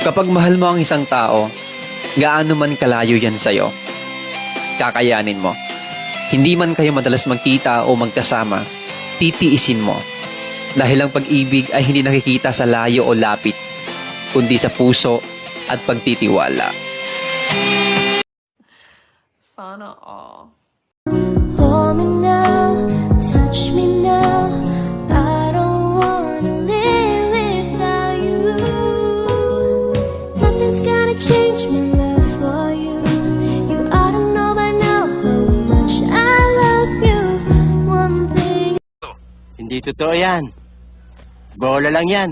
Kapag mahal mo ang isang tao, gaano man kalayo yan sa'yo, kakayanin mo. Hindi man kayo madalas magkita o magkasama, titiisin mo. Dahil ang pag-ibig ay hindi nakikita sa layo o lapit, kundi sa puso at pagtitiwala. Sana all. Hold Hindi totoo yan. Bola lang yan.